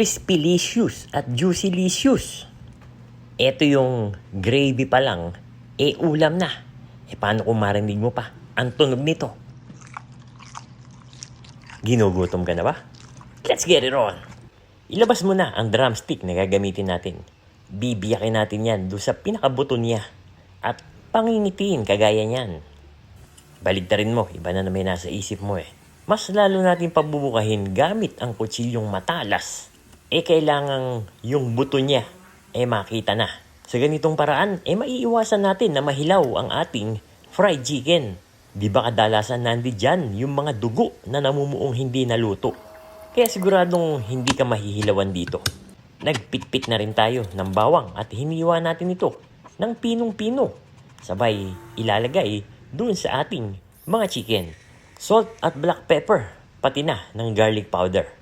Crispylicious at Juicylicious. Ito yung gravy pa lang, eh ulam na. Eh paano kung marinig mo pa ang tunog nito? Ginugutom ka na ba? Let's get it on! Ilabas mo na ang drumstick na gagamitin natin. Bibiyakin natin yan doon sa pinakabuto niya. At pangingitiin kagaya niyan. Baligtarin mo, iba na naman nasa isip mo eh. Mas lalo natin pabubukahin gamit ang kutsilyong matalas. Eh kailangang yung buto niya eh makita na. Sa ganitong paraan, eh maiiwasan natin na mahilaw ang ating fried chicken. Di ba kadalasan nandi dyan yung mga dugo na namumuong hindi naluto? Kaya siguradong hindi ka mahihilawan dito. Nagpitpit na rin tayo ng bawang at hiniwa natin ito ng pinong-pino. Sabay ilalagay dun sa ating mga chicken. Salt at black pepper, pati na ng garlic powder.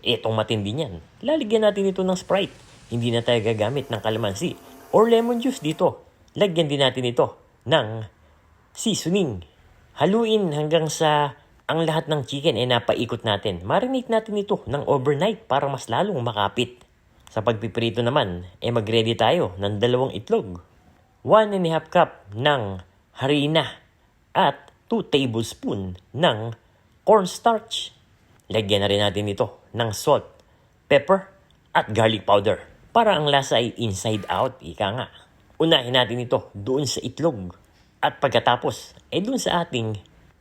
Itong matindi niyan, lalagyan natin ito ng Sprite. Hindi na tayo gagamit ng kalamansi or lemon juice dito. Lagyan din natin ito ng seasoning. Haluin hanggang sa ang lahat ng chicken ay napaikot natin. Marinate natin ito ng overnight para mas lalong makapit. Sa pagpiprito naman, eh mag-ready tayo ng dalawang itlog. 1 and a half cup ng harina at 2 tablespoon ng cornstarch. Lagyan na rin natin ito ng salt, pepper, at garlic powder para ang lasa ay inside out, ika nga. Unahin natin ito doon sa itlog at pagkatapos ay doon sa ating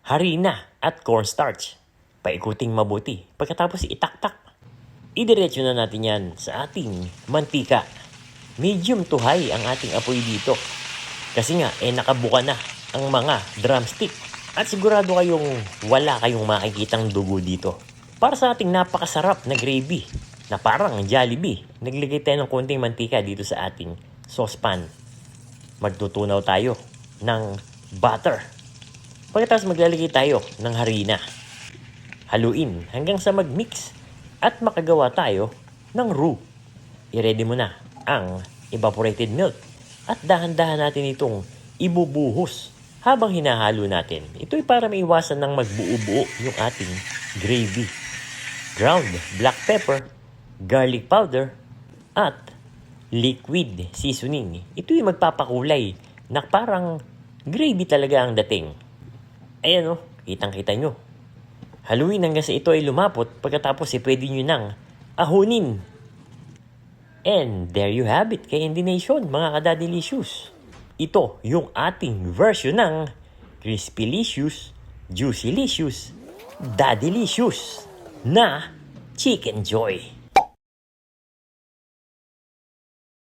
harina at cornstarch. Paikuting mabuti. Pagkatapos itaktak. Idiretso na natin yan sa ating mantika. Medium to high ang ating apoy dito. Kasi nga, eh nakabuka na ang mga drumstick. At sigurado kayong wala kayong makikitang dugo dito. Para sa ating napakasarap na gravy na parang Jollibee, naglagay tayo ng konting mantika dito sa ating saucepan. Magtutunaw tayo ng butter. Pagkatapos maglalagay tayo ng harina. Haluin hanggang sa mag-mix at makagawa tayo ng roux. I-ready mo na ang evaporated milk at dahan-dahan natin itong ibubuhos habang hinahalo natin. Ito ay para maiwasan ng magbuo-buo yung ating gravy. Ground black pepper, garlic powder, at liquid seasoning. Ito yung magpapakulay na parang gravy talaga ang dating. Ayan o, kitang-kita nyo. Haluin hanggang sa ito ay lumapot pagkatapos ay pwede nyo nang ahunin. And there you have it, kay Hindi Nation, mga kadadilicious. Ito yung ating version ng Crispylicious, Juicylicious, Daddylicious na Chicken Joy.